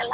จะไ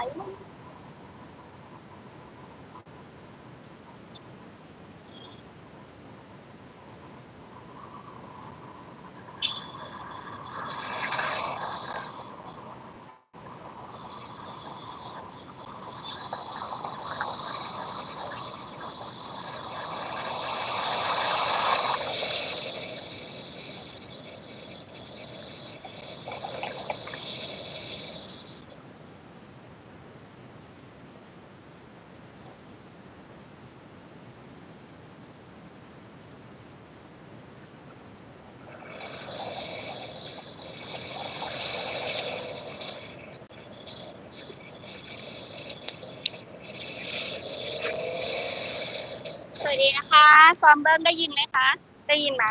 ซอมเบิ้งได้ยินไหมคะ ได้ยินไหม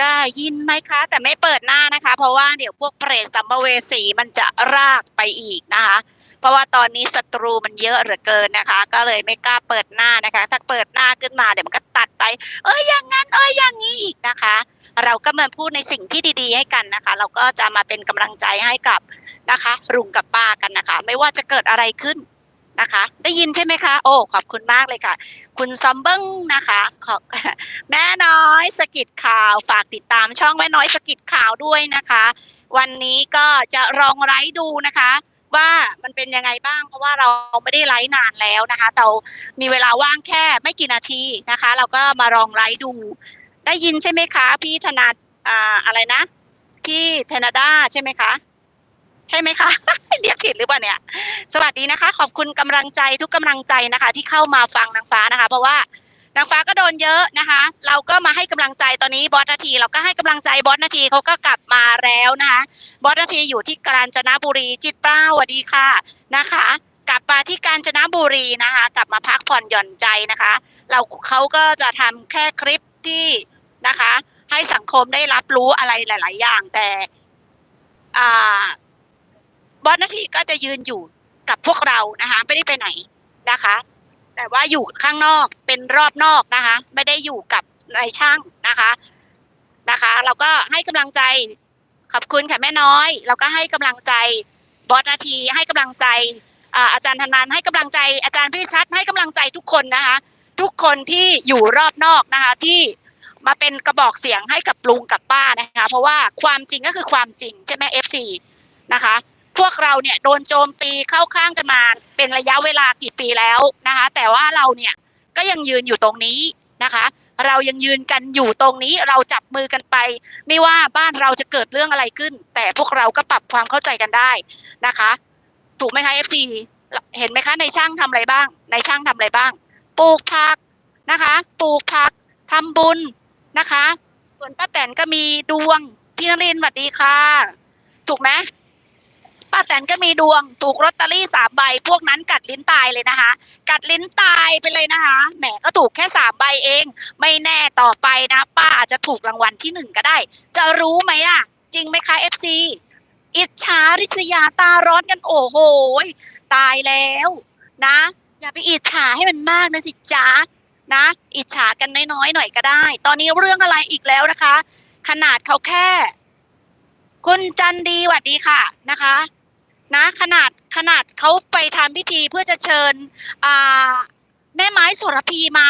ได้ยินไหมคะ แต่ไม่เปิดหน้านะคะ เพราะว่าเดี๋ยวพวกเปรตสัมภเวสีมันจะรากไปอีกนะคะ เพราะว่าตอนนี้ศัตรูมันเยอะเหลือเกินนะคะ ก็เลยไม่กล้าเปิดหน้านะคะ ถ้าเปิดหน้าขึ้นมาเดี๋ยวมันก็ตัดไป เอ้ยอย่างนั้นเอ้ยอย่างนี้อีกนะคะ เราก็มาพูดในสิ่งที่ดีๆให้กันนะคะ เราก็จะมาเป็นกำลังใจให้กับนะคะลุงกับป้ากันนะคะ ไม่ว่าจะเกิดอะไรขึ้น นะคะ ได้ยินใช่ไหมคะ โอ้ขอบคุณมากเลยค่ะ คุณซัมเบิ้งนะคะขอบแม่น้อยสกิดข่าวฝากติดตามช่องแม่น้อยสกิดข่าวด้วยนะคะ วันนี้ก็จะลองไลฟ์ดูนะคะ ว่ามันเป็นยังไงบ้าง เพราะว่าเราไม่ได้ไลฟ์นานแล้วนะคะเรามีเวลาว่างแค่ไม่กี่นาทีนะคะ เราก็มาลองไลฟ์ดู ได้ยินใช่ไหมคะ พี่ธนาอ่าอะไรนะ พี่ธนาดาใช่ไหมคะ ใช่ไหมคะ เรียกผิดหรือเปล่าเนี่ย สวัสดีนะคะ ขอบคุณกำลังใจทุกกำลังใจนะคะ ที่เข้ามาฟังนางฟ้านะคะ เพราะว่านางฟ้าก็โดนเยอะนะคะ เราก็มาให้กำลังใจตอนนี้บอสนาที เราก็ให้กำลังใจบอสนาทีเขาก็กลับมาแล้วนะคะบอสนาทีอยู่ที่กาญจนบุรีจิตเปล่าสวัสดีค่ะนะคะ กลับมาที่กาญจนบุรีนะคะ กลับมาพักผ่อนหย่อนใจนะคะ เราเขาก็จะทำแค่คลิปที่นะคะ ให้สังคมได้รับรู้อะไรหลาย ๆ อย่างแต่อ่า บอสนาทีก็จะยืนอยู่กับพวกเรานะคะไม่ได้ไปไหนนะคะ แต่ว่าอยู่ข้างนอกเป็นรอบนอกนะคะ ไม่ได้อยู่กับนายช่างนะคะนะคะ เราก็ให้กำลังใจขอบคุณค่ะแม่น้อย เราก็ให้กำลังใจบอสนาทีให้กำลังใจอาจารย์ธนานให้กำลังใจอาจารย์พิชัดให้กำลังใจทุกคนนะคะ ทุกคนที่อยู่รอบนอกนะคะ ที่มาเป็นกระบอกเสียงให้กับลุงกับป้านะคะ เพราะว่าความจริงก็คือความจริงใช่ไหมเอฟซีนะคะ พวกเราเนี่ยโดนโจมตีเข้าข้างกันมาเป็นระยะเวลากี่ปีแล้วนะคะ แต่ว่าเราเนี่ยก็ยังยืนอยู่ตรงนี้นะคะ เรายังยืนกันอยู่ตรงนี้เราจับมือกันไป ไม่ว่าบ้านเราจะเกิดเรื่องอะไรขึ้น แต่พวกเราก็ปรับความเข้าใจกันได้นะคะ ถูกไหมคะ FC เห็นไหมคะในช่างทำอะไรบ้าง ในช่างทำอะไรบ้าง ปลูกผักนะคะ ปลูกผักทำบุญนะคะ ส่วนป้าแตนก็มีดวงพี่นรินสวัสดีค่ะ ถูกไหม ป้าแตนก็มีดวงถูกลอตเตอรี่สามใบ พวกนั้นกัดลิ้นตายเลยนะคะ กัดลิ้นตายไปเลยนะคะ แหมก็ถูกแค่สามใบเอง ไม่แน่ต่อไปนะป้าอาจจะถูกรางวัลที่หนึ่งก็ได้ จะรู้ไหมอะ จริงไหมคะเอฟซีอิจฉาริษยาตาร้อนกันโอ้โหตายแล้วนะ อย่าไปอิจฉาให้มันมากนะสิจ๊ะนะ อิจฉากันน้อยๆหน่อยก็ได้ ตอนนี้เรื่องอะไรอีกแล้วนะคะ ขนาดเขาแค่ คุณจันดีหวัดดีค่ะนะคะ นะขนาดขนาดเขาไปทำพิธีเพื่อจะเชิญแม่ไม้สรพีมา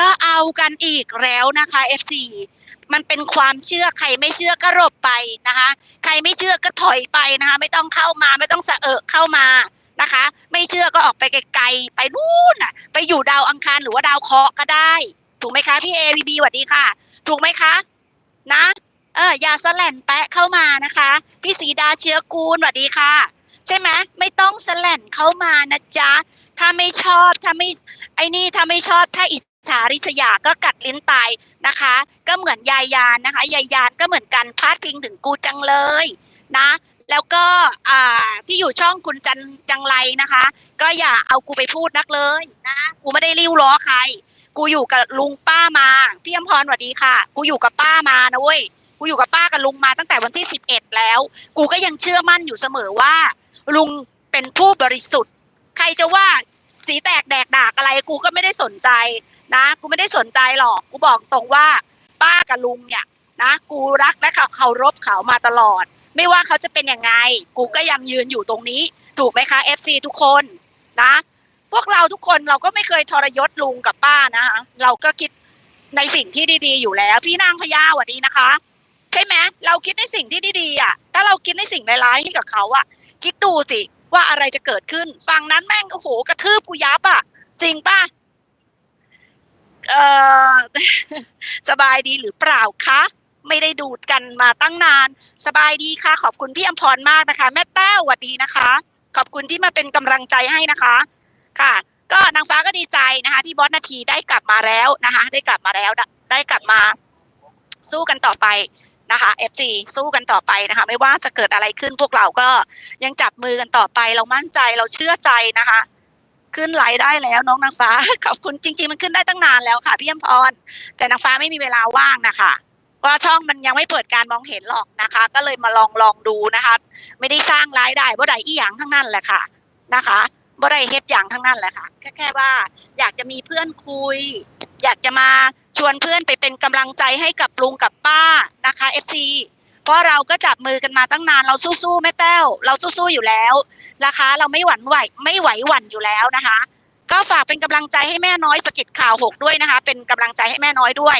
ก็เอากันอีกแล้วนะคะ FC มันเป็นความเชื่อใครไม่เชื่อก็หลบไปนะคะ ใครไม่เชื่อก็ถอยไปนะคะ ไม่ต้องเข้ามาไม่ต้องสะเอะเข้ามานะคะ ไม่เชื่อก็ออกไปไกลๆไปนู่นน่ะ ไปอยู่ดาวอังคารหรือว่าดาวเคราะห์ก็ได้ ถูกไหมคะพี่เอวีบีสวัสดีค่ะ ถูกไหมคะ นะ เอออย่าสแลนแปะเข้ามานะคะ พี่สีดาเชื้อกูลสวัสดีค่ะ ใช่ไหมไม่ต้องสแลนเข้ามานะจ๊ะ ถ้าไม่ชอบถ้าไม่ไอ้นี่ถ้าไม่ชอบถ้าอิจฉาริษยาก็กัดลิ้นตายนะคะ ก็เหมือนยายยานนะคะยายยานก็เหมือนกันพาดพิงถึงกูจังเลยนะ แล้วก็อ่าที่อยู่ช่องคุณจันจังไรนะคะ ก็อย่าเอากูไปพูดนักเลยนะกูไม่ได้ริ้วล้อใคร กูอยู่กับลุงป้ามาพี่อมพรสวัสดีค่ะ กูอยู่กับป้ามานะเว้ยกูอยู่กับป้ากับลุงมาตั้งแต่วันที่สิบเอ็ดแล้ว กูก็ยังเชื่อมั่นอยู่เสมอว่า ลุงเป็นผู้บริสุทธิ์ ใครจะว่าสีแตกแดกดากอะไรกูก็ไม่ได้สนใจนะ กูไม่ได้สนใจหรอก กูบอกตรงว่า ป้ากับลุงเนี่ยนะ กูรักและเคารพเขามาตลอด ไม่ว่าเขาจะเป็นยังไง กูก็ยังยืนอยู่ตรงนี้ ถูกไหมคะ FC ทุกคนนะ พวกเราทุกคนเราก็ไม่เคยทรยศลุงกับป้านะคะเราก็คิดในสิ่งที่ดีๆอยู่แล้ว พี่นางพญาสวัสดีนะคะ ใช่ไหมเราคิดในสิ่งที่ดีๆอะ ถ้าเราคิดในสิ่งร้ายๆให้กับเขาอะ คิดดูสิว่าอะไรจะเกิดขึ้น ฝั่งนั้นแม่งโอ้โหกระทืบกูยับอะจริงป่ะเออสบายดีหรือเปล่าคะ ไม่ได้ดูดกันมาตั้งนาน สบายดีค่ะ ขอบคุณพี่อมพรมากนะคะ แม่แต้วสวัสดีนะคะ ขอบคุณที่มาเป็นกำลังใจให้นะคะ ค่ะ ก็นางฟ้าก็ดีใจนะคะ ที่บอสนาทีได้กลับมาแล้วนะคะ ได้กลับมาแล้วได้กลับมา สู้กันต่อไป นะคะ FC สู้กันต่อไปนะคะ ไม่ว่าจะเกิดอะไรขึ้นพวกเราก็ยังจับมือกันต่อไป เรามั่นใจเราเชื่อใจนะคะ ขึ้นไลน์ได้แล้วน้องนางฟ้า ขอบคุณจริง ๆ มันขึ้นได้ตั้งนานแล้วค่ะพี่อมพร แต่นางฟ้าไม่มีเวลาว่างนะคะเพราะว่าช่องมันยังไม่เปิดการมองเห็นหรอกนะคะ ก็เลยมาลองลองดูนะคะ ไม่ได้สร้างรายได้บ่ได้อีหยังทั้งนั้นแหละค่ะนะคะบ่ได้เฮ็ดอย่างทั้งนั้นแหละค่ะแค่แค่ว่า อยากจะมีเพื่อนคุย อยากจะมาชวนเพื่อนไปเป็นกำลังใจให้กับลุงกับป้านะคะ FC เพราะเราก็จับมือกันมาตั้งนานเราสู้ๆแม่แต้วเราสู้ๆอยู่แล้วนะคะ เราไม่หวั่นไหวไม่ไหวหวั่นอยู่แล้วนะคะ ก็ฝากเป็นกำลังใจให้แม่น้อยสกิดข่าวหกด้วยนะคะ เป็นกำลังใจให้แม่น้อยด้วย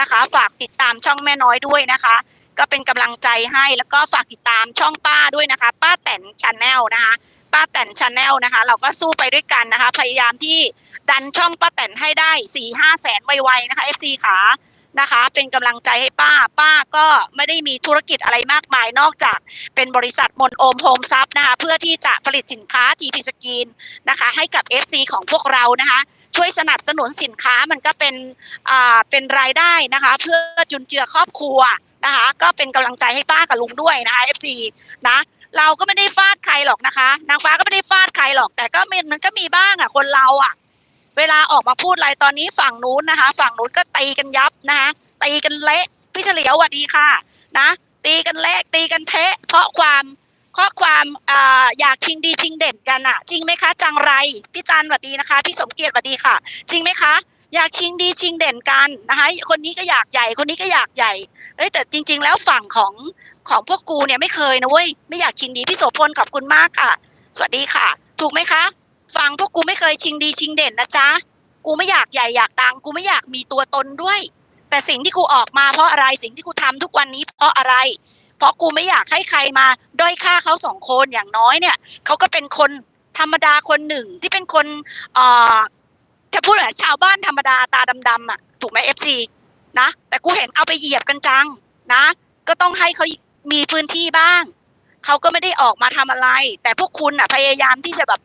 นะคะ ฝากติดตามช่องแม่น้อยด้วยนะคะ ก็เป็นกำลังใจให้แล้วก็ฝากติดตามช่องป้าด้วยนะคะ ป้าแตนชาแนลนะคะป้าแตนชาแนลนะคะ เราก็สู้ไปด้วยกันนะคะ พยายามที่ดันช่องป้าแตนให้ได้สี่ห้าแสนไวๆนะคะ FC ขานะคะ เป็นกำลังใจให้ป้า ป้าก็ไม่ได้มีธุรกิจอะไรมากมายนอกจากเป็นบริษัทมนโอมโฮมซับนะคะ เพื่อที่จะผลิตสินค้าทีพีสกีนนะคะ ให้กับ FC ของพวกเรานะคะ ช่วยสนับสนุนสินค้ามันก็เป็นอ่าเป็นรายได้นะคะ เพื่อจุนเจือครอบครัว นะคะ ก็เป็นกำลังใจให้ป้ากับลุงด้วยนะคะ FC นะเราก็ไม่ได้ฟาดใครหรอกนะคะ นางฟ้าก็ไม่ได้ฟาดใครหรอก แต่ก็มันมันก็มีบ้างอะ คนเราอะ เวลาออกมาพูดอะไรตอนนี้ฝั่งนู้นนะคะ ฝั่งนู้นก็ตีกันยับนะคะตีกันเละพี่เฉลียวสวัสดีค่ะ นะ ตีกันเละตีกันเทะ เพราะความข้อความอ่าอยากชิงดีชิงเด่นกันอะจริงไหมคะ จังไร พี่จันสวัสดีนะคะ พี่สมเกียรติสวัสดีค่ะ จริงไหมคะ อยากชิงดีชิงเด่นกันนะคะคนนี้ก็อยากใหญ่คนนี้ก็อยากใหญ่เอ้ยแต่จริง ๆ แล้วฝั่งของของพวกกูเนี่ยไม่เคยนะเว้ยไม่อยากชิงดีพี่โสพลขอบคุณมากค่ะ สวัสดีค่ะ ถูกไหมคะ ฝั่งพวกกูไม่เคยชิงดีชิงเด่นนะจ๊ะกูไม่อยากใหญ่อยากดัง กูไม่อยากมีตัวตนด้วย แต่สิ่งที่กูออกมาเพราะอะไรสิ่งที่กูทำทุกวันนี้เพราะอะไร เพราะกูไม่อยากให้ใครมาด้อยค่าเขาสองคนอย่างน้อยเนี่ยเขาก็เป็นคนธรรมดาคนหนึ่งที่เป็นคนเอ่อ จะพูดอะไรชาวบ้านธรรมดาตาดำๆอะ ถูกไหมเอฟซีนะแต่กูเห็นเอาไปเหยียบกันจังนะ ก็ต้องให้เขามีพื้นที่บ้าง เขาก็ไม่ได้ออกมาทำอะไร แต่พวกคุณอะพยายามที่จะแบบ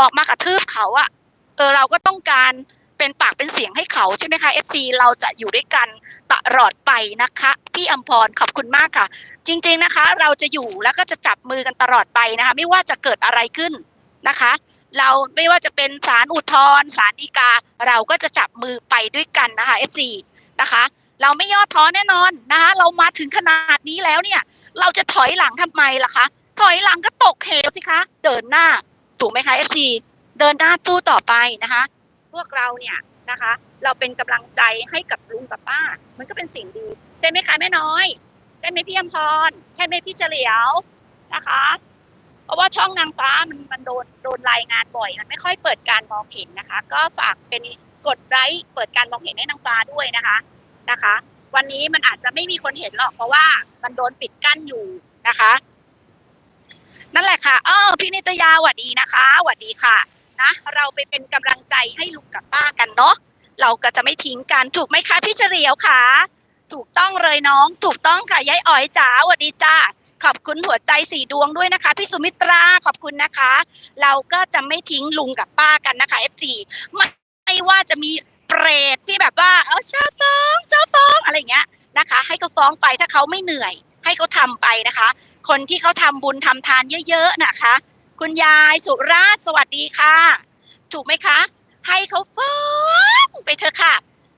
ออกมากระทืบเขาอะเออเราก็ต้องการเป็นปากเป็นเสียงให้เขาใช่ไหมคะ FC เราจะอยู่ด้วยกันตลอดไปนะคะพี่อัมพรขอบคุณมากค่ะ จริง ๆนะคะ เราจะอยู่แล้วก็จะจับมือกันตลอดไปนะคะ ไม่ว่าจะเกิดอะไรขึ้น นะคะ เราไม่ว่าจะเป็นศาลอุทธรศาลฎีกา เราก็จะจับมือไปด้วยกันนะคะ FC นะคะ เราไม่ย่อท้อแน่นอนนะคะเรามาถึงขนาดนี้แล้วเนี่ย เราจะถอยหลังทำไมล่ะคะ ถอยหลังก็ตกเหวสิคะ เดินหน้าถูกไหมคะ FC เดินหน้าสู้ต่อไปนะคะ พวกเราเนี่ยนะคะ เราเป็นกำลังใจให้กับลุงกับป้า มันก็เป็นสิ่งดี ใช่ไหมคะแม่น้อยใช่ไหมพี่อมพร ใช่ไหมพี่เฉลียวนะคะ เพราะว่าช่องนางฟ้ามันมันโดนโดนรายงานบ่อย มันไม่ค่อยเปิดการมองเห็นนะคะ ก็ฝากเป็นกดไลค์เปิดการมองเห็นให้นางฟ้าด้วยนะคะนะคะ วันนี้มันอาจจะไม่มีคนเห็นหรอกเพราะว่ามันโดนปิดกั้นอยู่นะคะ นั่นแหละค่ะอ้อพี่นิตยาหวัดดีนะคะหวัดดีค่ะนะเราไปเป็นกำลังใจให้ลุงกับป้ากันเนาะเราก็จะไม่ทิ้งกันถูกไหมคะพี่เฉลียวค่ะถูกต้องเลยน้อง ถูกต้องค่ะยายอ๋อยจ๋าสวัสดีจ้า ขอบคุณหัวใจสีดวงด้วยนะคะพี่สุมิตราขอบคุณนะคะ เราก็จะไม่ทิ้งลุงกับป้ากันนะคะ F4 ไม่ไม่ว่าจะมีเปรตที่แบบว่าเออเจ้าฟ้องเจ้าฟ้องอะไรเงี้ยนะคะ ให้เขาฟ้องไปถ้าเขาไม่เหนื่อย ให้เขาทำไปนะคะ คนที่เขาทำบุญทำทานเยอะ ๆนะคะ คุณยายสุราษฎร์สวัสดีค่ะ ถูกไหมคะ ให้เขาฟ้องไปเถอะค่ะ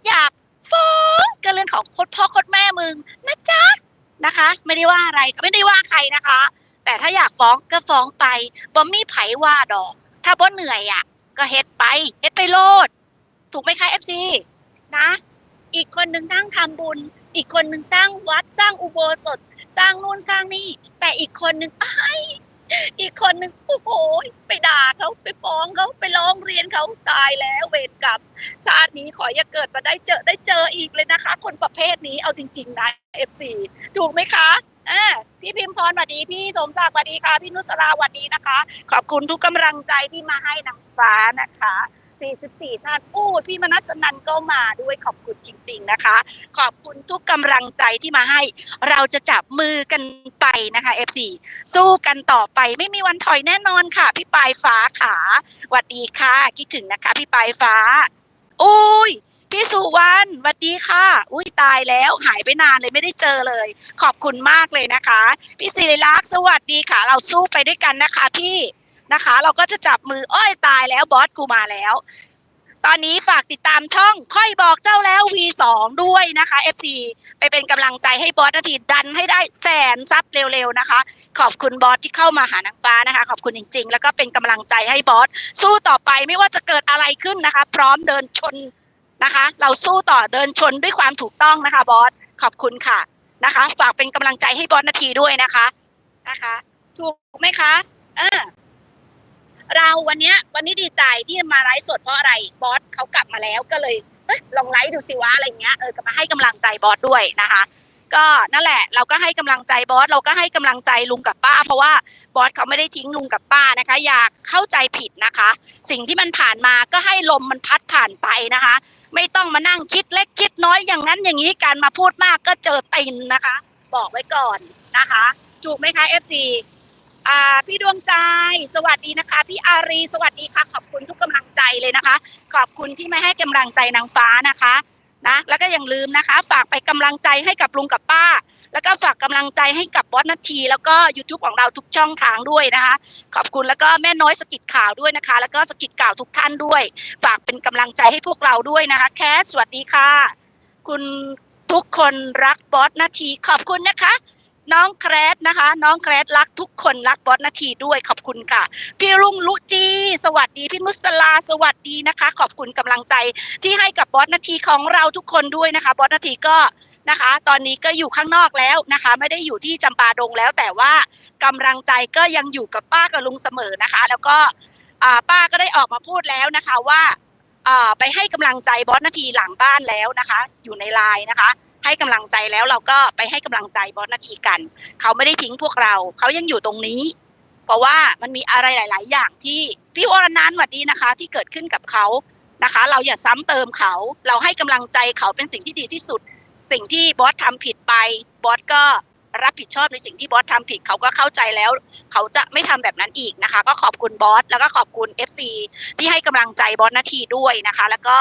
อยากฟ้องก็เรื่องของโคตรพ่อโคตรแม่มึงนะจ๊ะ นะคะ ไม่ได้ว่าอะไรก็ไม่ได้ว่าใครนะคะ แต่ถ้าอยากฟ้องก็ฟ้องไปบ่มีไผว่าดอก ถ้าบ่เหนื่อยอะ ก็เฮ็ดไปเฮ็ดไปโลด ถูกไหมคะเอฟซีนะ อีกคนหนึ่งนั่งทำบุญ อีกคนหนึ่งสร้างวัดสร้างอุโบสถ สร้างนู่นสร้างนี่ แต่อีกคนหนึ่งไอ้ อีกคนหนึ่งโอ้โหไปด่าเขาไปฟ้องเขาไปร้องเรียนเขาตายแล้วเวรกรรมชาตินี้ขออย่าเกิดมาได้เจอได้เจออีกเลยนะคะ คนประเภทนี้เอาจริง ๆ นะเอฟซีถูกไหมคะอ่าพี่พิมพรสวัสดีพี่สมศักดิ์สวัสดีค่ะ พี่นุสราสวัสดีนะคะ ขอบคุณทุกกำลังใจที่มาให้นางฟ้านะคะ 44 ท่านอู้พี่มนัสนันก็มาด้วยขอบคุณจริง ๆ นะคะ ขอบคุณทุกกำลังใจที่มาให้ เราจะจับมือกันไปนะคะ FC สู้กันต่อไปไม่มีวันถอยแน่นอนค่ะ พี่ปลายฟ้าขาหวัดดีค่ะ คิดถึงนะคะ พี่ปลายฟ้าอุ้ยพี่สุวรรณวัดดีค่ะ อุ้ยตายแล้วหายไปนานเลยไม่ได้เจอเลย ขอบคุณมากเลยนะคะ พี่ศิริลักษ์สวัสดีค่ะ เราสู้ไปด้วยกันนะคะพี่ นะคะ เราก็จะจับมืออ้อยตายแล้วบอสกูมาแล้ว ตอนนี้ฝากติดตามช่องค่อยบอกเจ้าแล้ว V2 ด้วยนะคะ FC ไปเป็นกำลังใจให้บอสนาทีดันให้ได้แสนซับเร็วๆนะคะ ขอบคุณบอสที่เข้ามาหานางฟ้านะคะ ขอบคุณจริงๆ แล้วก็เป็นกำลังใจให้บอสสู้ต่อไปไม่ว่าจะเกิดอะไรขึ้นนะคะ พร้อมเดินชนนะคะ เราสู้ต่อเดินชนด้วยความถูกต้องนะคะบอสขอบคุณค่ะนะคะ ฝากเป็นกำลังใจให้บอสนาทีด้วยนะคะนะคะ ถูกไหมคะ เออ เราวันนี้วันนี้ดีใจที่มาไลฟ์สดเพราะอะไรบอสเขากลับมาแล้วก็เลยเอลองไลฟ์ดูสิวะอะไรเงี้ยเออกลับมาให้กำลังใจบอสด้วยนะคะ ก็นั่นแหละ เราก็ให้กำลังใจบอสเราก็ให้กำลังใจลุงกับป้า เพราะว่าบอสเขาไม่ได้ทิ้งลุงกับป้านะคะ อยากเข้าใจผิดนะคะ สิ่งที่มันผ่านมาก็ให้ลมมันพัดผ่านไปนะคะ ไม่ต้องมานั่งคิดเล็กคิดน้อยอย่างนั้นอย่างนี้การมาพูดมากก็เจอตินนะคะ บอกไว้ก่อนนะคะ ถูกไหมคะเอฟซี พี่ดวงใจ สวัสดีนะคะ พี่อารี สวัสดีค่ะ ขอบคุณทุกกำลังใจเลยนะคะ ขอบคุณที่ไม่ให้กำลังใจนางฟ้านะคะนะแล้วก็อย่าลืมนะคะ ฝากไปกำลังใจให้กับลุงกับป้า แล้วก็ฝากกำลังใจให้กับบอสนาที แล้วก็ YouTube ของเราทุกช่องทางด้วยนะคะ ขอบคุณแล้วก็แม่น้อยสกิดข่าวด้วยนะคะ แล้วก็สกิดข่าวทุกท่านด้วย ฝากเป็นกำลังใจให้พวกเราด้วยนะคะ แคสสวัสดีค่ะ คุณทุกคนรักบอสนาที ขอบคุณนะคะ น้องแครสนะคะ น้องแครสรักทุกคนรักบอสนาทีด้วยขอบคุณค่ะ พี่ลุงลุจีสวัสดีพี่มุสลาสวัสดีนะคะ ขอบคุณกำลังใจที่ให้กับบอสนาทีของเราทุกคนด้วยนะคะบอสนาทีก็นะคะ ตอนนี้ก็อยู่ข้างนอกแล้วนะคะ ไม่ได้อยู่ที่จำปาดงแล้ว แต่ว่ากำลังใจก็ยังอยู่กับป้ากับลุงเสมอนะคะ แล้วก็ป้าก็ได้ออกมาพูดแล้วนะคะว่าอ่าไปให้กำลังใจบอสนาทีหลังบ้านแล้วนะคะ อยู่ในไลน์นะคะ ให้กำลังใจแล้วเราก็ไปให้กำลังใจบอสนาทีกัน เขาไม่ได้ทิ้งพวกเรา เขายังอยู่ตรงนี้ เพราะว่ามันมีอะไรหลาย ๆ อย่างที่พี่วรนันท์หวัดดีนะคะ ที่เกิดขึ้นกับเขานะคะ เราอย่าซ้ำเติมเขา เราให้กำลังใจเขาเป็นสิ่งที่ดีที่สุด สิ่งที่บอสทำผิดไป บอสก็รับผิดชอบในสิ่งที่บอสทำผิดเขาก็เข้าใจแล้ว เขาจะไม่ทำแบบนั้นอีกนะคะ ก็ขอบคุณบอสแล้วก็ขอบคุณ FC ที่ให้กำลังใจบอสนาทีด้วยนะคะ แล้วก็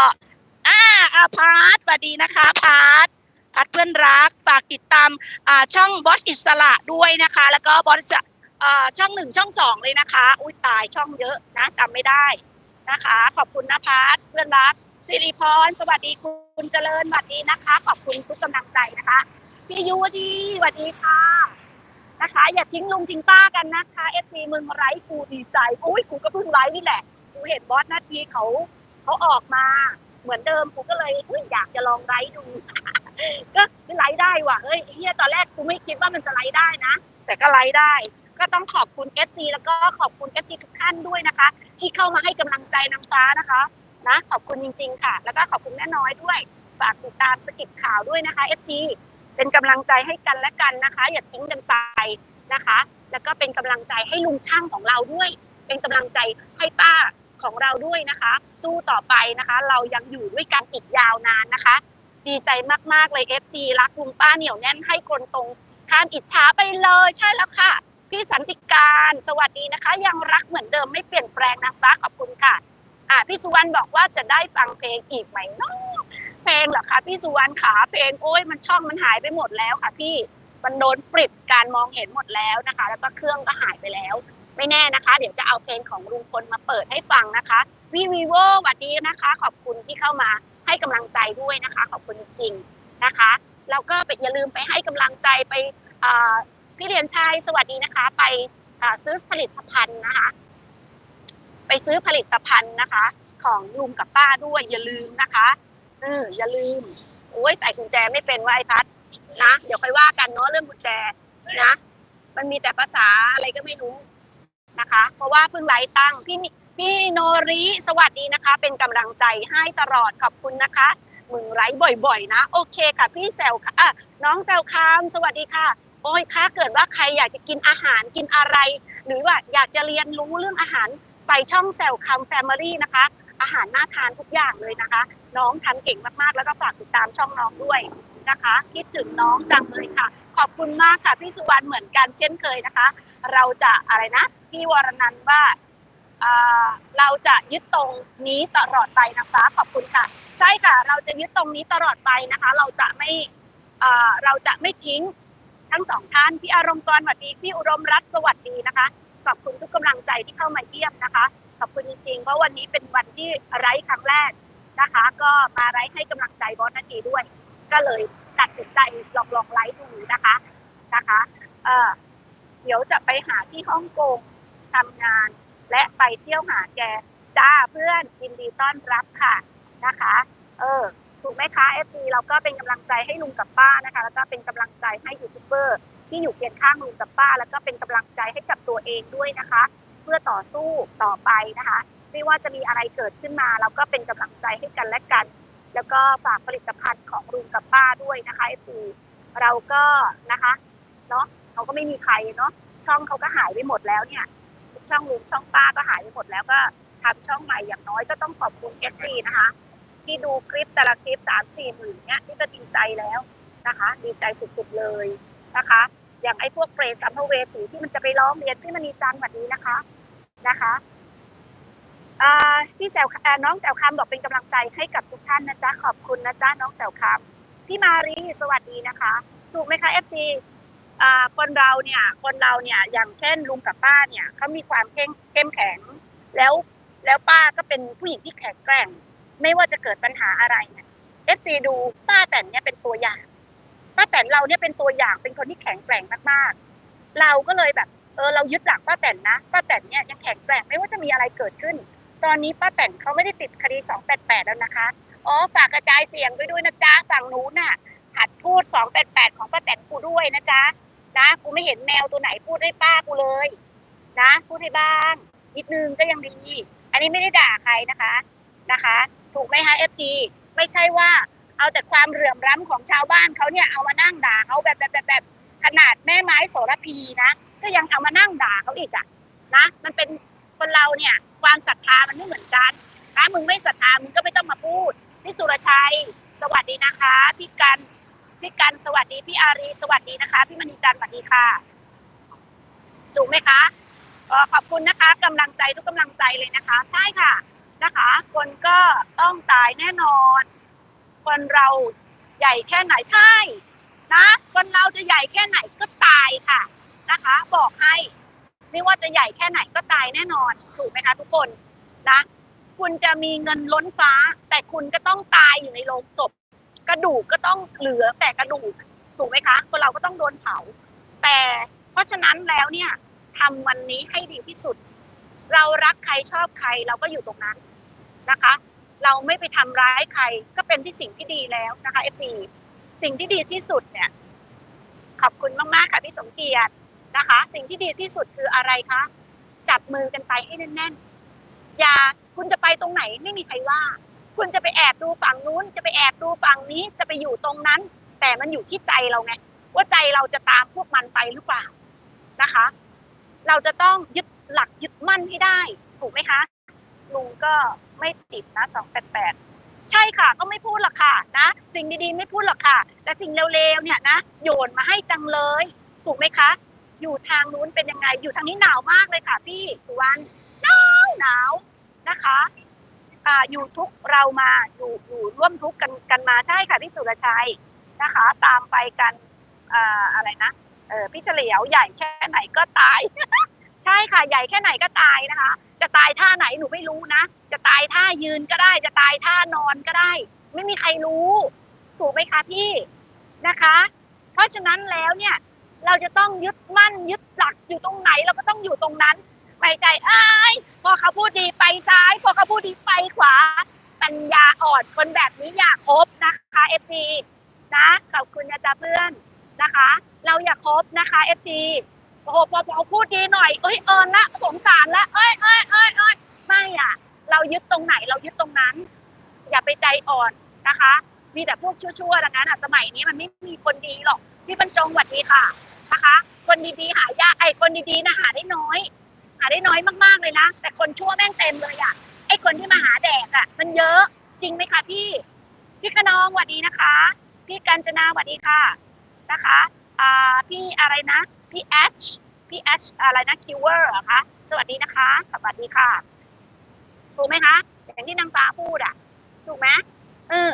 อ่าอาพาร์ทสวัสดีนะคะพาร์ท พัดเพื่อนรักฝากติดตามช่องบอสอิสระด้วยนะคะ แล้วก็บอสช่องหนึ่งช่องสองเลยนะคะ อุ้ยตายช่องเยอะนะจำไม่ได้นะคะ ขอบคุณนะพัดเพื่อนรักสิริพรสวัสดีคุณเจริญสวัสดีนะคะ ขอบคุณทุกกำลังใจนะคะพี่ยูดีสวัสดีค่ะนะคะ อย่าทิ้งลุงทิ้งป้ากันนะคะเอฟซีมึงไร้กูดีใจอุ้ยกูก็เพิ่งไร้นี่แหละกูเห็นบอสนาทีเขาเขาออกมา เหมือนเดิมกูก็เลยอุ้ยอยากจะลองไร้ดู ก็ไลฟ์ได้ว่ะเฮ้ยเฮียตอนแรกกูไม่คิดว่ามันจะไลฟ์ได้นะ แต่ก็ไลฟ์ได้ ก็ต้องขอบคุณ f อแล้วก็ขอบคุณ f อทุกท่านด้วยนะคะ ที่เข้ามาให้กำลังใจนางฟ้านะคะนะขอบคุณจริง ๆ ค่ะ แล้วก็ขอบคุณแม่น้อยด้วยฝากติดตามสกิดข่าวด้วยนะคะ f อฟจีเป็นกำลังใจให้กันและกันนะคะ อย่าทิ้งกันไปนะคะ แล้วก็เป็นกำลังใจให้ลุงช่างของเราด้วย เป็นกำลังใจให้ป้าของเราด้วยนะคะ สู้ต่อไปนะคะ เรายังอยู่ด้วยกันอีกยาวนานนะคะ ดีใจมาก ๆ เลย FC รักลุงป้าเหนียวแน่นให้คนตรงข้ามอิจฉาไปเลยใช่แล้วค่ะ พี่สันติการสวัสดีนะคะ ยังรักเหมือนเดิมไม่เปลี่ยนแปลงนะคะขอบคุณค่ะ อ่าพี่สุวรรณบอกว่าจะได้ฟังเพลงอีกไหมเนาะเพลงเหรอคะพี่สุวรรณขาเพลงโอ้ยมันช่องมันหายไปหมดแล้วค่ะพี่มันโดนปริบการมองเห็นหมดแล้วนะคะ แล้วก็เครื่องก็หายไปแล้ว ไม่แน่นะคะ เดี๋ยวจะเอาเพลงของลุงพลมาเปิดให้ฟังนะคะวีวีโวสวัสดีนะคะ ขอบคุณที่เข้ามา ให้กำลังใจด้วยนะคะ ขอบคุณจริงนะคะแล้วก็อย่าลืมไปให้กำลังใจไปพี่เรียนชัยสวัสดีนะคะ ไปซื้อผลิตภัณฑ์นะคะ ไปซื้อผลิตภัณฑ์นะคะ ของลุงกับป้าด้วยอย่าลืมนะคะเอออย่าลืมโอ้ยใส่กุญแจไม่เป็นว่าไอ้พัดนะเดี๋ยวค่อยว่ากันเนาะเรื่องกุญแจนะมันมีแต่ภาษาอะไรก็ไม่รู้นะคะ เพราะว่าเพิ่งไลฟ์ตั้งพี่นิ พี่โนริสวัสดีนะคะ เป็นกำลังใจให้ตลอดขอบคุณนะคะมึงไลฟ์บ่อยๆ นะ โอเคค่ะ พี่แซวค่ะะน้องแซวคามสวัสดีค่ะ โอ้ยถ้าเกิดว่าใครอยากจะกินอาหารกินอะไร หรือว่าอยากจะเรียนรู้เรื่องอาหารไปช่องแซวคามแฟมิลี่นะคะ อาหารน่าทานทุกอย่างเลยนะคะ น้องทำเก่งมากๆ แล้วก็ฝากติดตามช่องน้องด้วยนะคะ คิดถึงน้องจังเลยค่ะ ขอบคุณมากค่ะพี่สุวรรณเหมือนกันเช่นเคยนะคะ เราจะอะไรนะพี่วรนันท์ว่า เราจะยึดตรงนี้ตลอดไปนะคะขอบคุณค่ะ ใช่ค่ะ เราจะยึดตรงนี้ตลอดไปนะคะ เราจะไม่เราจะไม่ทิ้งทั้งสองท่านพี่อารมณ์กรสวัสดีพี่อุดมรัตน์สวัสดีนะคะขอบคุณทุกกำลังใจที่เข้ามาเยี่ยมนะคะขอบคุณจริงๆ เพราะวันนี้เป็นวันที่ไร้ครั้งแรกนะคะ ก็มาไร้ให้กำลังใจบอสนาทีด้วย ก็เลยตัดสินใจลองลองไลฟ์ดูนะคะนะคะเเดี๋ยวจะไปหาที่ฮ่องกงทำงาน และไปเที่ยวหาแกจ้าเพื่อนยินดีต้อนรับค่ะนะคะ เออถูกไหมคะเอฟซีเราก็เป็นกำลังใจให้ลุงกับป้านะคะ แล้วก็เป็นกำลังใจให้ยูทูบเบอร์ที่อยู่เคียงข้างลุงกับป้า แล้วก็เป็นกำลังใจให้กับตัวเองด้วยนะคะ เพื่อต่อสู้ต่อไปนะคะ ไม่ว่าจะมีอะไรเกิดขึ้นมาเราก็เป็นกำลังใจให้กันและกัน แล้วก็ฝากผลิตภัณฑ์ของลุงกับป้าด้วยนะคะเอฟซีเราก็นะคะเนาะเขาก็ไม่มีใครเนาะช่องเขาก็หายไปหมดแล้วเนี่ย ช่องลุงช่องป้าก็หายไปหมดแล้วก็ทำช่องใหม่อย่างน้อยก็ต้องขอบคุณเอฟซีนะคะ ที่ดูคลิปแต่ละคลิปสามสี่หมื่นเนี่ยที่ก็ดีใจแล้วนะคะ ดีใจสุดๆเลยนะคะ อย่างไอ้พวกเปรตสัมภเวสีที่มันจะไปร้องเรียนพี่มณีจันทร์แบบนี้นะคะนะคะพี่แซวน้องแซวคำบอกเป็นกำลังใจให้กับทุกท่านนะจ๊ะขอบคุณนะจ๊ะน้องแซวคำพี่มารีสวัสดีนะคะ ถูกไหมคะเอฟซี คนเราเนี่ยคนเราเนี่ยอย่างเช่นลุงกับป้าเนี่ยเขามีความเข้มเข้มแข็ง แล้วแล้วป้าก็เป็นผู้หญิงที่แข็งแกร่ง ไม่ว่าจะเกิดปัญหาอะไรเนี่ยเอฟซีดูป้าแตนเนี่ยเป็นตัวอย่างป้าแตนเราเนี่ยเป็นตัวอย่างเป็นคนที่แข็งแกร่งมากๆ เราก็เลยแบบเออเรายึดหลักป้าแตนนะป้าแตนเนี่ยยังแข็งแกร่งไม่ว่าจะมีอะไรเกิดขึ้น ตอนนี้ป้าแตนเขาไม่ได้ติดคดี 288 แล้วนะคะอ๋อฝากกระจายเสียงไปด้วยนะจ๊ะฝั่งนู้นน่ะหัดพูด 288 ของป้าแตนกูด้วยนะจ๊ะ นะกูไม่เห็นแมวตัวไหนพูดให้ป้ากูเลย นะพูดให้บ้าง นิดนึงก็ยังดี อันนี้ไม่ได้ด่าใครนะคะนะคะ ถูกไหมคะเอฟซีไม่ใช่ว่าเอาแต่ความเหลื่อมล้ำของชาวบ้านเขาเนี่ยเอามานั่งด่าเขาแบบแบบแบบแบบขนาดแม่ไม้โสระพีนะก็ยังเอามานั่งด่าเขาอีกอะนะมันเป็นคนเราเนี่ย ความศรัทธามันไม่เหมือนกันถ้ามึงไม่ศรัทธามึงก็ไม่ต้องมาพูดพี่สุรชัย สวัสดีนะคะพี่กัน พี่กันสวัสดีพี่อารีสวัสดีนะคะ พี่มณีจันทร์สวัสดีค่ะ ถูกไหมคะขอบคุณนะคะกำลังใจทุกกำลังใจเลยนะคะ ใช่ค่ะนะคะ คนก็ต้องตายแน่นอน คนเราใหญ่แค่ไหนใช่ นะ คนเราจะใหญ่แค่ไหนก็ตายค่ะนะคะ บอกให้ ไม่ว่าจะใหญ่แค่ไหนก็ตายแน่นอน ถูกไหมคะทุกคนนะคุณจะมีเงินล้นฟ้า แต่คุณก็ต้องตายอยู่ในโรงศพ กระดูกก็ต้องเหลือแต่กระดูกถูกไหมคะคนเราก็ต้องโดนเผา แต่เพราะฉะนั้นแล้วเนี่ยทำวันนี้ให้ดีที่สุด เรารักใครชอบใครเราก็อยู่ตรงนั้นนะคะ เราไม่ไปทำร้ายใครก็เป็นที่สิ่งที่ดีแล้วนะคะเอฟซีสิ่งที่ดีที่สุดเนี่ย ขอบคุณมากๆค่ะพี่สมเกียรตินะคะ สิ่งที่ดีที่สุดคืออะไรคะจับมือกันไปให้แน่นๆอย่าคุณจะไปตรงไหนไม่มีใครว่า คุณจะไปแอบดูฝั่งนู้น จะไปแอบดูฝั่งนี้จะไปอยู่ตรงนั้น แต่มันอยู่ที่ใจเราไงว่าใจเราจะตามพวกมันไปหรือเปล่านะคะ เราจะต้องยึดหลักยึดมั่นให้ได้ ถูกไหมคะลุงก็ไม่ติดนะสองแปดแปดใช่ค่ะ ก็ไม่พูดหรอกค่ะนะสิ่งดีๆ ไม่พูดหรอกค่ะ แต่สิ่งเร็วๆเนี่ยนะโยนมาให้จังเลย ถูกไหมคะ อยู่ทางนู้นเป็นยังไง อยู่ทางนี้หนาวมากเลยค่ะ พี่สุวรรณหนาวหนาวนะคะ อยู่ทุกเรามาอยู่อยู่ร่วมทุกกันกันมาใช่ค่ะพี่สุรชัยนะคะ ตามไปกันอ่าอะไรนะเออพี่เฉลียวใหญ่แค่ไหนก็ตาย ใช่ค่ะใหญ่แค่ไหนก็ตายนะคะ จะตายท่าไหนหนูไม่รู้นะจะตายท่ายืนก็ได้ จะตายท่านอนก็ได้ ไม่มีใครรู้ ถูกไหมคะพี่นะคะ เพราะฉะนั้นแล้วเนี่ย เราจะต้องยึดมั่นยึดหลักอยู่ตรงไหน เราก็ต้องอยู่ตรงนั้น ไม่ใจอ้ายพอเขาพูดดีไปซ้าย พอเขาพูดดีไปขวา ปัญญาอ่อนคนแบบนี้อย่าคบนะคะเอฟซีนะขอบคุณนะจ๊ะเพื่อนนะคะ เราอย่าคบนะคะเอฟซีโอ้โหพอพอพูดดีหน่อยเอ้ยเอิญละสงสารละเอ้ยเอ้ยเอ้ยเอ้ยไม่อะ เรายึดตรงไหนเรายึดตรงนั้น อย่าไปใจอ่อนนะคะ มีแต่พวกชั่วๆดังนั้นอะสมัยนี้มันไม่มีคนดีหรอกพี่บรรจงหวัดดีค่ะนะคะ คนดีๆหายากไอ้คนดีๆนะหาได้น้อย หาได้น้อยมากๆเลยนะ แต่คนชั่วแม่งเต็มเลยอะไอ้คนที่มาหาแดกอะมันเยอะจริงไหมคะพี่ พี่ขนองหวัดดีนะคะ พี่กัญจนาหวัดดีค่ะนะคะอ่าพี่อะไรนะพี่แอชพี่แอชอะไรนะคิวเวอร์เหรอคะสวัสดีนะคะสวัสดีค่ะถูกไหมคะอย่างที่นางฟ้าพูดอะถูกไหมเออ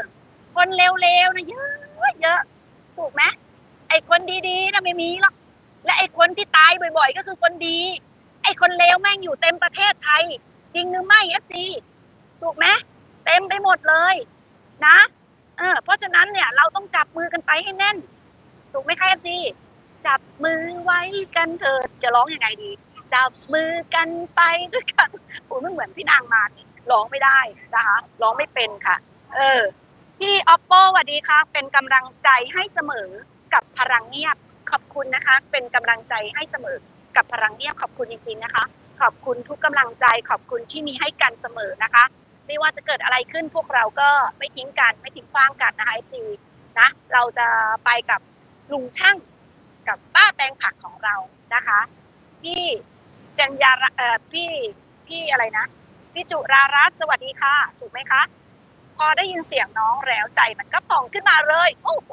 คนเร็วๆนะเยอะเยอะถูกไหมไอ้คนดีๆนะไม่มีหรอกและไอ้คนที่ตายบ่อย ๆ ก็คือคนดี ไอ้คนเลวแม่งอยู่เต็มประเทศไทย จริงหรือไม่เอฟซีถูกไหมเต็มไปหมดเลยนะเออเพราะฉะนั้นเนี่ยเราต้องจับมือกันไปให้แน่น ถูกไหมคะเอฟซีจับมือไว้กันเถิดจะร้องยังไงดี จับมือกันไปด้วยกันโอ้ยมันเหมือนพี่นางมานี่ร้องไม่ได้นะคะร้องไม่เป็นค่ะ เออ พี่ออปโปสวัสดีค่ะ เป็นกำลังใจให้เสมอกับพลังเงียบขอบคุณนะคะ เป็นกำลังใจให้เสมอ กับพลังเงียบขอบคุณจริงๆนะคะ ขอบคุณทุกกำลังใจขอบคุณที่มีให้กันเสมอนะคะ ไม่ว่าจะเกิดอะไรขึ้นพวกเราก็ไม่ทิ้งกันไม่ทิ้งขว้างกันนะคะไอซีนะเราจะไปกับลุงช่างกับป้าแปลงผักของเรานะคะ พี่จัญญาะเอ่อพี่พี่อะไรนะพี่จุรารัตสวัสดีค่ะ ถูกไหมคะ พอได้ยินเสียงน้องแล้วใจมันก็ป่องขึ้นมาเลย โอ้โห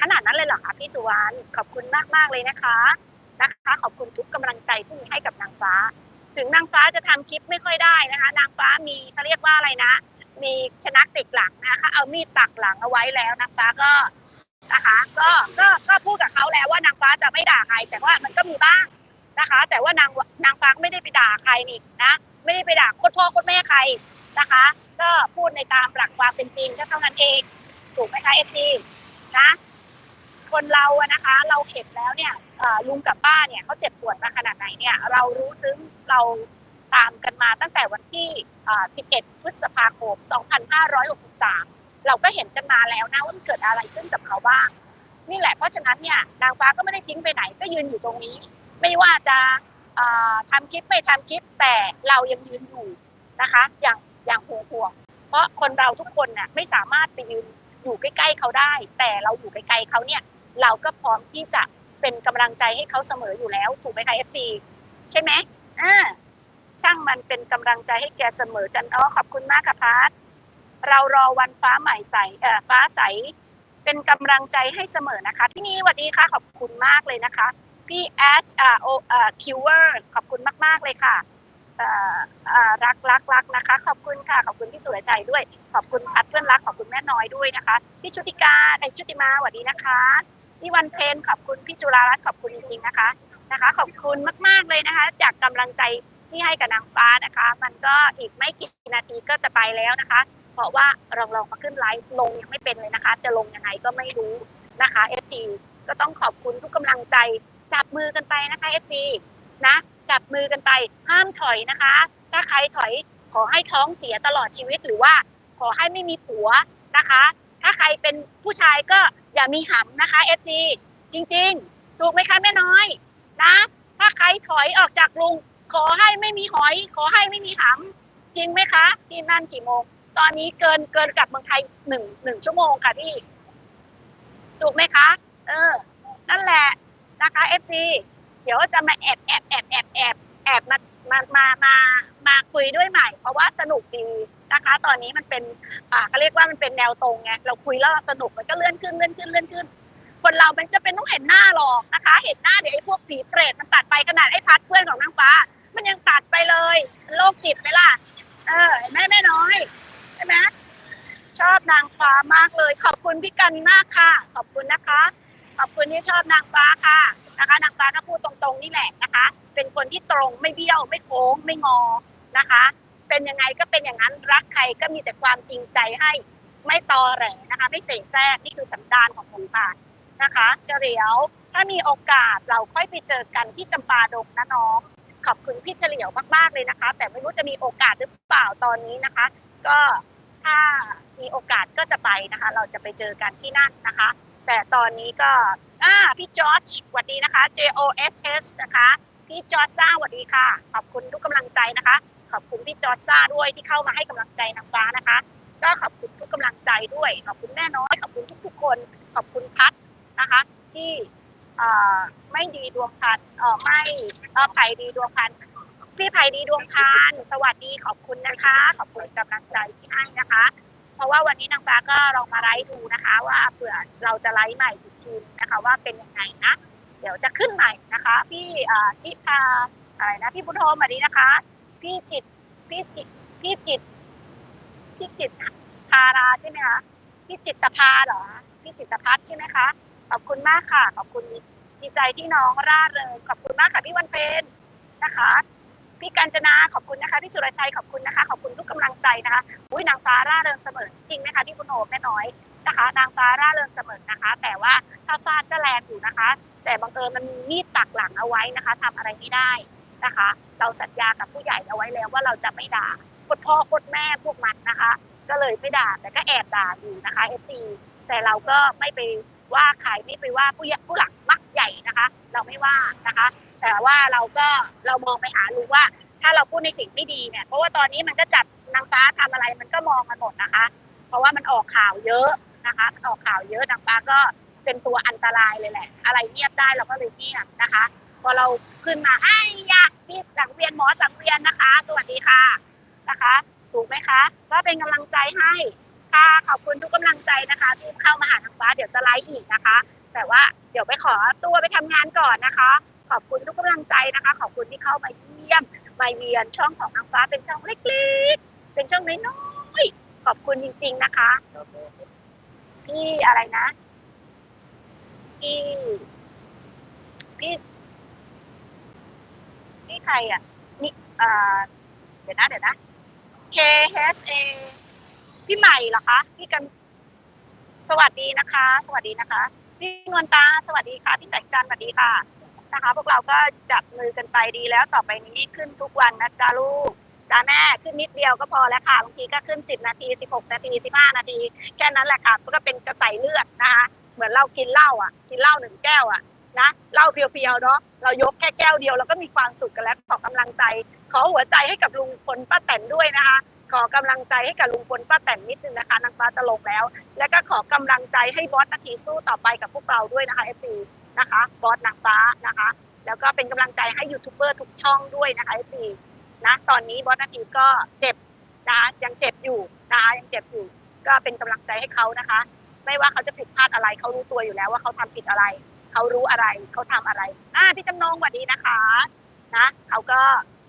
ขนาดนั้นเลยเหรอคะพี่สุวรรณขอบคุณมากมากๆเลยนะคะ นะคะขอบคุณทุกกำลังใจที่มีให้กับนางฟ้า ถึงนางฟ้าจะทำคลิปไม่ค่อยได้นะคะ นางฟ้ามีเขาเรียกว่าอะไรนะ มีชนักติดหลังนะคะเอามีดปักหลังเอาไว้แล้วนางฟ้าก็นะคะก็ก็ก็พูดกับเขาแล้วว่านางฟ้าจะไม่ด่าใคร แต่ว่ามันก็มีบ้างนะคะ แต่ว่านางนางฟ้าไม่ได้ไปด่าใครนี่นะไม่ได้ไปด่าโคตรพ่อโคตรแม่ใครนะคะ ก็พูดในตามหลักความเป็นจริงก็เท่านั้นเองถูกไหมคะเอฟซีนะคนเราอะนะคะ เราเห็นแล้วเนี่ย ลุงกับป้าเนี่ยเขาเจ็บปวดมาขนาดไหนเนี่ยเรารู้ซึ้งเราตามกันมาตั้งแต่วันที่ 11 พฤษภาคม 2563 เราก็เห็นกันมาแล้วนะว่ามันเกิดอะไรขึ้นกับเขาบ้าง นี่แหละเพราะฉะนั้นเนี่ยนางฟ้าก็ไม่ได้ทิ้งไปไหนก็ยืนอยู่ตรงนี้ ไม่ว่าจะเอ่อทำคลิปไม่ทำคลิปแต่เรายังยืนอยู่นะคะ อย่างอย่างห่วงห่วงเพราะคนเราทุกคนน่ะไม่สามารถไปยืนอยู่ใกล้ๆเขาได้ แต่เราอยู่ไกลๆเขาเนี่ย เราก็พร้อมที่จะ เป็นกำลังใจให้เขาเสมออยู่แล้ว ถูกไหมคะเอฟซีใช่ไหมอ่าช่างมันเป็นกำลังใจให้แกเสมอจันอ๋อขอบคุณมากค่ะพาร์ทเรารอวันฟ้าใหม่ใสเอ่อฟ้าใส เป็นกำลังใจให้เสมอนะคะ พี่นี้สวัสดีค่ะขอบคุณมากเลยนะคะ พี่แอชอ่าโออ่าคิวเวอร์ขอบคุณมาก ๆ เลยค่ะเอ่ออ่ารักรักรักนะคะ ขอบคุณค่ะ ขอบคุณพี่สุรใจด้วย ขอบคุณพัดเพื่อนรัก ขอบคุณแม่น้อยด้วยนะคะ พี่ชุติกาไอชุติมาสวัสดีนะคะ พี่วันเพนขอบคุณพี่จุฬารัตน์ขอบคุณจริงๆนะคะนะคะ ขอบคุณมากๆเลยนะคะ จากกำลังใจที่ให้กับนางฟ้านะคะ มันก็อีกไม่กี่นาทีก็จะไปแล้วนะคะ เพราะว่าลองลองมาขึ้นไลฟ์ลงยังไม่เป็นเลยนะคะ จะลงยังไงก็ไม่รู้นะคะ FC ก็ต้องขอบคุณทุกกำลังใจจับมือกันไปนะคะ FC นะจับมือกันไปห้ามถอยนะคะ ถ้าใครถอยขอให้ท้องเสียตลอดชีวิตหรือว่าขอให้ไม่มีผัวนะคะ ถ้าใครเป็นผู้ชายก็อย่ามีหำนะคะ FC จริง ๆ ถูกไหมคะแม่น้อยนะ ถ้าใครถอยออกจากลุง ขอให้ไม่มีหอย ขอให้ไม่มีหำจริงไหมคะพี่นั่นกี่โมง ตอนนี้เกินเกินกับเมืองไทยหนึ่งหนึ่งชั่วโมงค่ะพี่ ถูกไหมคะ เออ นั่นแหละนะคะ FC เดี๋ยวจะมาแอบแอบแอบแอบแอบแอบมา มามามามาคุยด้วยใหม่ เพราะว่าสนุกดีนะคะ ตอนนี้มันเป็นอ่าเขาเรียกว่ามันเป็นแนวตรงไงเราคุยแล้วเราสนุกมันก็เลื่อนขึ้นเลื่อนขึ้นเลื่อนขึ้น คนเรามันจะเป็นต้องเห็นหน้าหรอกนะคะ เห็นหน้าเดี๋ยวไอ้พวกผีเปรตมันตัดไปขนาดไอ้พัดเพื่อนของนางฟ้า มันยังตัดไปเลยมันโรคจิตไหมล่ะเออเห็นไหมแม่น้อยใช่ไหมชอบนางฟ้ามากเลย ขอบคุณพี่กันมากค่ะ ขอบคุณนะคะ ขอบคุณที่ชอบนางฟ้าค่ะนะคะนางฟ้าก็พูดตรงๆนี่แหละนะคะ เป็นคนที่ตรงไม่เบี้ยวไม่โค้งไม่งอนะคะ เป็นยังไงก็เป็นอย่างนั้นรักใครก็มีแต่ความจริงใจให้ไม่ตอแหลนะคะ ไม่เสแสร้งนี่คือสันดานของผมค่ะนะคะเฉลียวถ้ามีโอกาสเราค่อยไปเจอกันที่จำปาดงนะน้องขอบคุณพี่เฉลียวมากๆเลยนะคะ แต่ไม่รู้จะมีโอกาสหรือเปล่าตอนนี้นะคะ ก็ถ้ามีโอกาสก็จะไปนะคะ เราจะไปเจอกันที่นั่นนะคะ แต่ตอนนี้ก็อ่าพี่จอร์จสวัสดีนะคะ J O S S นะคะ พี่จอร์จซ่าสวัสดีค่ะ ขอบคุณทุกกำลังใจนะคะ ขอบคุณพี่จอร์จซ่าด้วยที่เข้ามาให้กำลังใจนางฟ้านะคะ ก็ขอบคุณทุกกำลังใจด้วย ขอบคุณแม่น้อย ขอบคุณทุกๆคน ขอบคุณพัดนะคะ ที่อ่ไม่ดีดวงพันเออไม่เออไผ่ดีดวงพันพี่ไผ่ดีดวงพันสวัสดีขอบคุณนะคะ ขอบคุณกำลังใจที่ให้นะคะ เพราะว่าวันนี้นางฟ้าก็ลองมาไลฟ์ดูนะคะ ว่าเผื่อเราจะไลฟ์ใหม่อีกทีนะคะว่าเป็นยังไงนะ เดี๋ยวจะขึ้นใหม่นะคะ พี่จิพาอะไรนะพี่บุญโฮมสวัสดีนะคะ พี่จิตพี่จิตพี่จิตพี่จิตพาราใช่ไหมคะพี่จิตตภาเหรอพี่จิตพัฒใช่ไหมคะขอบคุณมากค่ะขอบคุณดีใจที่น้องร่าเริงขอบคุณมากค่ะพี่วันเพ็ญนะคะ พี่กัญจนาขอบคุณนะคะพี่สุรชัยขอบคุณนะคะ ขอบคุณทุกกำลังใจนะคะอุ้ยนางฟ้าร่าเริงเสมอจริงไหมคะพี่บุญโฮมแม่น้อยนะคะ นางฟ้าร่าเริงเสมอนะคะ แต่ว่าถ้าฟาดก็แรงอยู่นะคะ แต่บังเอิญมันมีมีดปักหลังเอาไว้นะคะทำอะไรไม่ได้นะคะ เราสัญญากับผู้ใหญ่เอาไว้แล้วว่าเราจะไม่ด่าโคตรพ่อโคตรแม่พวกมันนะคะ ก็เลยไม่ด่าแต่ก็แอบด่าอยู่นะคะเอฟซีแต่เราก็ไม่ไปว่าใครไม่ไปว่าผู้ผู้หลักมักใหญ่นะคะ เราไม่ว่านะคะ แต่ว่าเราก็เรามองไปหารู้ว่า ถ้าเราพูดในสิ่งไม่ดีเนี่ย เพราะว่าตอนนี้มันก็จับนางฟ้าทำอะไรมันก็มองกันหมดนะคะ เพราะว่ามันออกข่าวเยอะนะคะมันออกข่าวเยอะนางฟ้าก็เป็นตัวอันตรายเลยแหละ อะไรเงียบได้เราก็เลยเงียบนะคะ พอเราขึ้นมาไอ้ยะพี่สังเวียนหมอสังเวียนนะคะ สวัสดีค่ะนะคะ ถูกไหมคะ ก็เป็นกำลังใจให้ค่ะขอบคุณทุกกำลังใจนะคะที่เข้ามาหานางฟ้าเดี๋ยวจะไลฟ์อีกนะคะ แต่ว่าเดี๋ยวไปขอตัวไปทำงานก่อนนะคะ อบคุณทุกกำลังใจนะคะ ขอบคุณที่เข้ามาเยี่ยมมาเยือนช่องของนางฟ้าเป็นช่องเล็กๆ เป็นช่องน้อยๆขอบคุณจริง ๆนะคะพี่อะไรนะพี่พี่พี่ใครอะนี่อ่าเดี๋ยวนะเดี๋ยวนะ K H A พี่ใหม่เหรอคะพี่กันสวัสดีนะคะ สวัสดีนะคะ พี่นวลตา สวัสดีค่ะ พี่แสงจันทร์สวัสดีค่ะ นะคะ พวกเราก็จับมือกันไปดีแล้วต่อไปนี้ขึ้นทุกวันนะจ๊ะลูกจ้าแม่ขึ้นนิดเดียวก็พอแล้วค่ะบางทีก็ขึ้นสิบนาทีสิบหกนาทีสิบห้านาทีแค่นั้นแหละค่ะก็เป็นกระใสเลือดนะคะ เหมือนเรากินเหล้าอะ กินเหล้าหนึ่งแก้วอะนะเหล้าเพียวๆเนาะเรายกแค่แก้วเดียวเราก็มีความสุขกันแล้วขอกำลังใจ ขอหัวใจให้กับลุงพลป้าแตนด้วยนะคะขอกำลังใจให้กับลุงพลป้าแตนนิดนึงนะคะนางฟ้าจะลงแล้ว แล้วก็ขอกำลังใจให้บอสนาทีสู้ต่อไปกับพวกเราด้วยนะคะเอฟซี นะคะบอสนางฟ้านะคะ แล้วก็เป็นกำลังใจให้ยูทูบเบอร์ทุกช่องด้วยนะคะเอฟซีนะตอนนี้บอสนาทีก็เจ็บนะคะยังเจ็บอยู่นะคะยังเจ็บอยู่ ก็เป็นกำลังใจให้เขานะคะ ไม่ว่าเขาจะผิดพลาดอะไรเขารู้ตัวอยู่แล้วว่าเขาทำผิดอะไร เขารู้อะไรเขาทำอะไร อ่าพี่จำนงสวัสดีนะคะนะเขาก็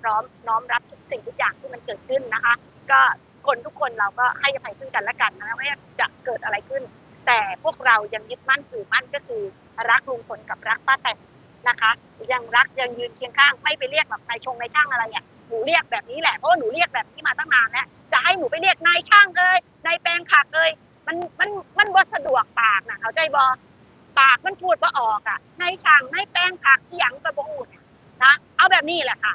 พร้อมน้อมรับทุกสิ่งทุกอย่างที่มันเกิดขึ้นนะคะ ก็คนทุกคนเราก็ให้อภัยซึ่งกันและกันนะไม่ว่าจะเกิดอะไรขึ้น แต่พวกเรายังยึดมั่นถือมั่นก็คือรักลุงพลกับรักป้าแตนนะคะ ยังรักยังยืนเคียงข้างไม่ไปเรียกแบบนายชงนายช่างอะไรอะหนูเรียกแบบนี้แหละเพราะว่าหนูเรียกแบบนี้มาตั้งนานแล้วจะให้หนูไปเรียกนายช่างเอ้ยนายแปลงผักเอ้ยมันมันมันบ่สะดวกปากนะเข้าใจบอปากมันพูดว่าออกอะนายช่างนายแปลงผักอีหยังกระบูดนะเอาแบบนี้แหละค่ะ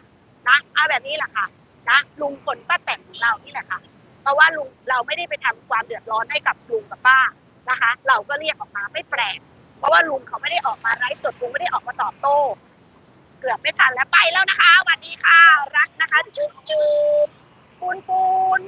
นะเอาแบบนี้แหละค่ะนะลุงพลป้าแตนของเรานี่แหละค่ะ เพราะว่าลุงเราไม่ได้ไปทำความเดือดร้อนให้กับลุงกับป้า นะคะ เราก็เรียกออกมาไม่แปลก เพราะว่าลุงเขาไม่ได้ออกมาไร้สดลุงไม่ได้ออกมาตอบโต้ เกือบไม่ทันแล้วไปแล้วนะคะสวัสดีค่ะ รักนะคะ จุ๊บจุ๊บปูนปูน